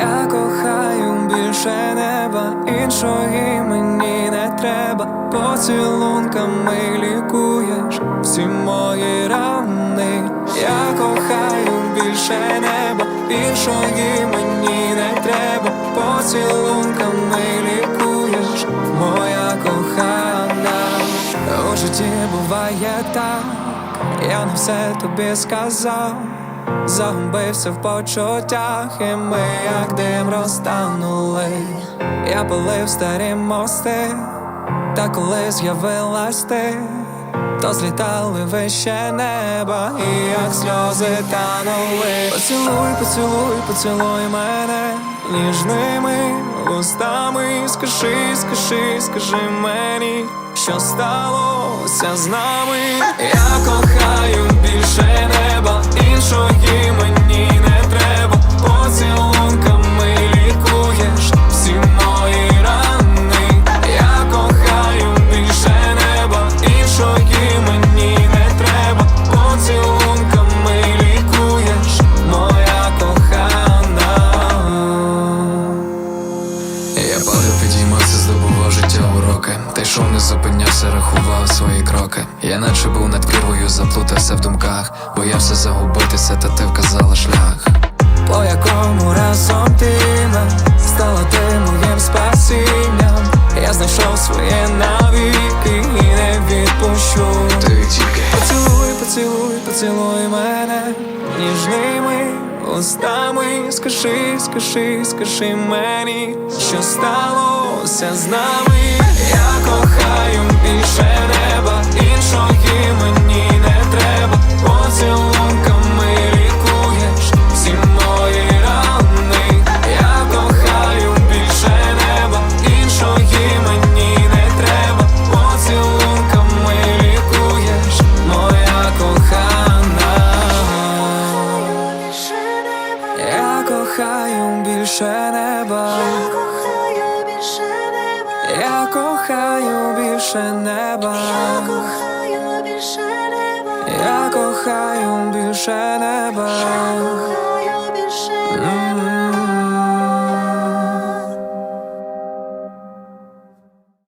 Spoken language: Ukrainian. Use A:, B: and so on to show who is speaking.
A: Я кохаю більше неба, іншої мені не треба. Поцілунками лікуєш всі мої рани. Я кохаю більше неба, іншої мені не треба. Поцілунками лікуєш, моя кохана. У житті буває так, я не все тобі сказав. Загубився в почуттях, і ми як дим розтанули. Я полив старі мости, та коли з'явилась ти, то злітали вище неба, і як сльози танули. Поцілуй, поцілуй, поцілуй мене ніжними устами. Скажи, скажи, скажи мені, що сталося з нами. Я йшов, не зупинявся, рахував свої кроки. Я наче був над кірвою, заплутався в думках, боявся загубитися, та ти вказала шлях. По якому разом ти стала ти моїм спасінням. Я знайшов своє навіки і не відпущу.
B: Ти тільки
A: Поцілуй, поцілуй, поцілуй мене ніжними устами. Скажи, скажи, скажи мені, що сталося з нами. Я кохаю більше неба.
C: Кохаю більше неба,
A: Я кохаю більше неба.
C: кохаю більше неба,
A: Я кохаю більше неба.
C: кохаю більше неба.